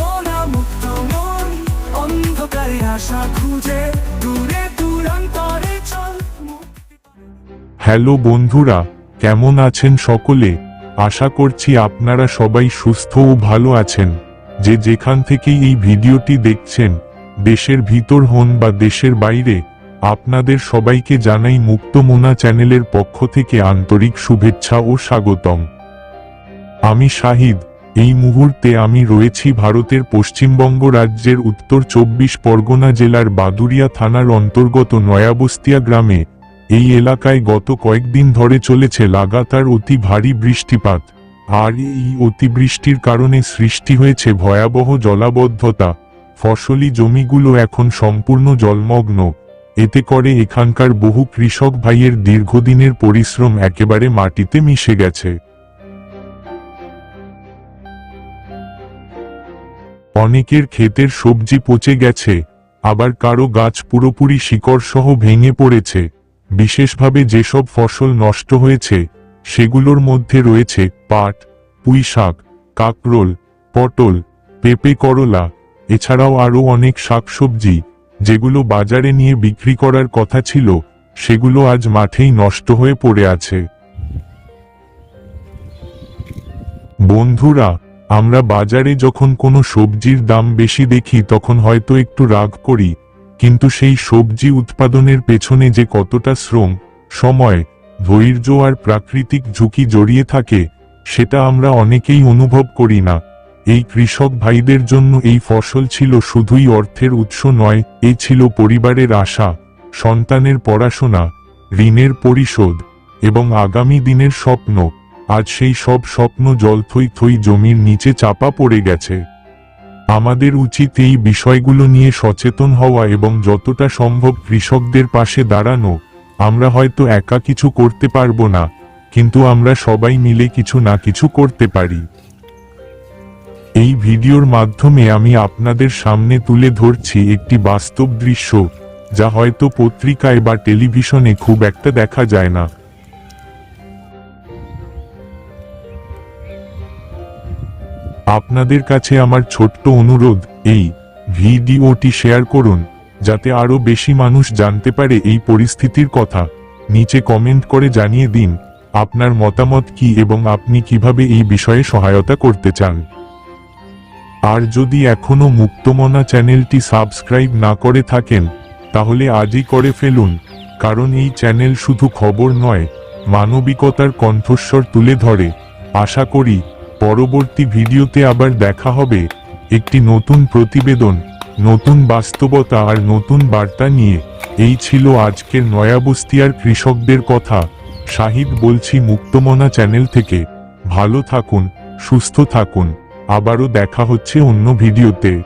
মনা মুক্ত মন, অন্ধকারে আশা খুঁজে, দূরে দূরান্তরে চল হ্যালো বন্ধুরা, কেমন আছেন সকলে? আশা করছি আপনারা সবাই সুস্থ ও ভালো আছেন। যে যেখান থেকেই এই ভিডিওটি দেখছেন, দেশের ভিতর হন বা দেশের বাইরে, আপনাদের সবাইকে জানাই মুক্তমোনা চ্যানেলের পক্ষ থেকে আন্তরিক শুভেচ্ছা ও স্বাগতম। আমি শাহিদ এই মুহূর্তে আমি রয়েছি ভারতের পশ্চিমবঙ্গ রাজ্যের উত্তর চব্বিশ পরগনা জেলার বাদুরিয়া থানার অন্তর্গত নয়াবস্তিয়া গ্রামে। এই এলাকায় গত কয়েকদিন ধরে চলেছে লাগাতার অতি ভারী বৃষ্টিপাত। আর এই অতিবৃষ্টির কারণে সৃষ্টি হয়েছে ভয়াবহ জলাবদ্ধতা। ফসলি জমিগুলো এখন সম্পূর্ণ জলমগ্ন। এতে করে এখানকার বহু কৃষক ভাইয়ের দীর্ঘদিনের পরিশ্রম একেবারে মাটিতে মিশে গেছে। অনেকের ক্ষেতের সবজি পচে গেছে, আবার কারও গাছ পুরোপুরি শিকড়সহ ভেঙে পড়েছে। বিশেষভাবে যেসব ফসল নষ্ট হয়েছে, সেগুলোর মধ্যে রয়েছে পাট পুঁই শাক কাকরোল, পটল, পেঁপে করলা, এছাড়াও আরও অনেক শাকসবজি, যেগুলো বাজারে নিয়ে বিক্রি করার কথা ছিল, সেগুলো আজ মাঠেই নষ্ট হয়ে পড়ে আছে। বন্ধুরা আমরা বাজারে যখন কোনো সবজির দাম বেশি দেখি তখন হয়তো একটু রাগ করি, কিন্তু সেই সবজি উৎপাদনের পেছনে যে কতটা শ্রম, সময়, ধৈর্য আর প্রাকৃতিক ঝুঁকি জড়িয়ে থাকে, সেটা আমরা অনেকেই অনুভব করি না। এই কৃষক ভাইদের জন্য এই ফসল ছিল শুধুই অর্থের উৎস নয়, এ ছিল পরিবারের আশা, সন্তানের পড়াশোনা, ঋণের পরিশোধ, এবং আগামী দিনের স্বপ্ন। আজ সেই সব স্বপ্ন জল থই জমির নিচে চাপা পড়ে গেছে। আমাদের উচিত এই বিষয়গুলো নিয়ে সচেতন হওয়া এবং যতটা সম্ভব কৃষকদের পাশে দাঁড়ানো। আমরা হয়তো একা কিছু করতে পারব না, কিন্তু আমরা সবাই মিলে কিছু না কিছু করতে পারি। এই ভিডিওর মাধ্যমে আমি আপনাদের সামনে তুলে ধরছি একটি বাস্তব দৃশ্য, যা হয়তো পত্রিকায় বা টেলিভিশনে খুব একটা দেখা যায় না। আপনাদের কাছে আমার ছোট্ট অনুরোধ, এই ভিডিওটি শেয়ার করুন, যাতে আরও বেশি মানুষ জানতে পারে এই পরিস্থিতির কথা। নিচে কমেন্ট করে জানিয়ে দিন, আপনার মতামত কি এবং আপনি কীভাবে এই বিষয়ে সহায়তা করতে চান। আর যদি এখনও মুক্তমনা চ্যানেলটি সাবস্ক্রাইব না করে থাকেন, তাহলে আজই করে ফেলুন, কারণ এই চ্যানেল শুধু খবর নয়, মানবিকতার কণ্ঠস্বর তুলে ধরে। আশা করি পরবর্তী ভিডিওতে আবার দেখা হবে একটি নতুন প্রতিবেদন, নতুন বাস্তবতা আর নতুন বার্তা নিয়ে। এই ছিল আজকের নয়াবস্তিয়ার কৃষকদের কথা। শাহিদ বলছি, মুক্তমনা চ্যানেল থেকে। ভালো থাকুন, সুস্থ থাকুন। আবারও দেখা হচ্ছে অন্য ভিডিওতে।